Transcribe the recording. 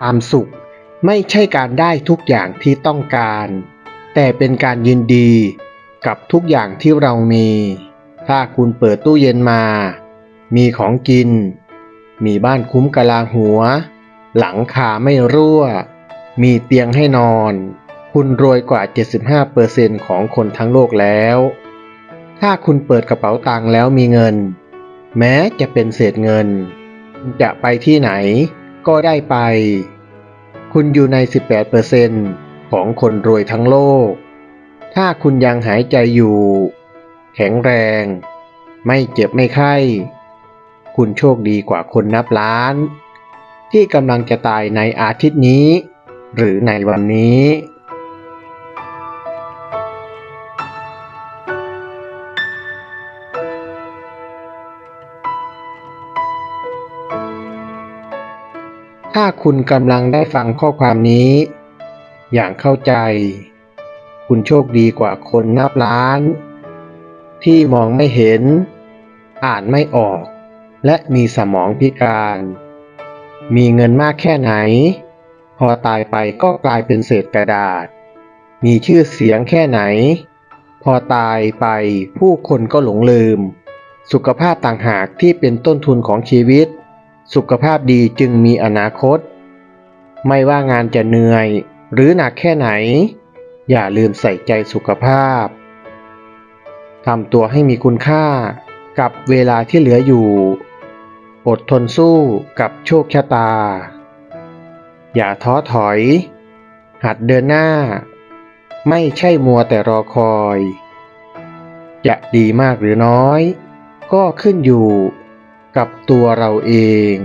ความสุขไม่ใช่การได้ทุกอย่างที่ต้องการ แต่เป็นการยินดีกับทุกอย่างที่เรามี ถ้าคุณเปิดตู้เย็นมา มีของกิน มีบ้านคุ้มกะลาหัว หลังคาไม่รั่ว มีเตียงให้นอน คุณรวยกว่า 75%ของคนทั้งโลกแล้ว ถ้าคุณเปิดกระเป๋าตังค์แล้วมีเงิน แม้จะเป็นเศษเงิน จะไปที่ไหน ก็ได้ไป คุณอยู่ใน 18%ของคนรวยทั้งโลก ถ้าคุณยังหายใจอยู่ แข็งแรง ไม่เจ็บไม่ไข้ คุณโชคดีกว่าคนนับล้าน ที่กำลังจะตายในอาทิตย์นี้ หรือในวันนี้ ถ้าคุณกำลังได้ฟังข้อความนี้ อย่างเข้าใจ คุณโชคดีกว่าคนนับล้าน ที่มองไม่เห็น อ่านไม่ออก และมีสมองพิการ มีเงินมากแค่ไหน พอตายไปก็กลายเป็นเศษกระดาษ มีชื่อเสียงแค่ไหน พอตายไปผู้คนก็หลงลืม สุขภาพต่างหากที่เป็นต้นทุนของชีวิต สุขภาพดีจึงมีอนาคต ไม่ว่างานจะเหนื่อย หรือหนักแค่ไหน อย่าลืมใส่ใจสุขภาพทำตัวให้มีคุณค่ากับเวลาที่เหลืออยู่ อดทนสู้กับโชคชะตา อย่าท้อถอย หัดเดินหน้า ไม่ใช่มัวแต่รอคอย จะดีมากหรือน้อย ก็ขึ้นอยู่ กับตัวเราเอง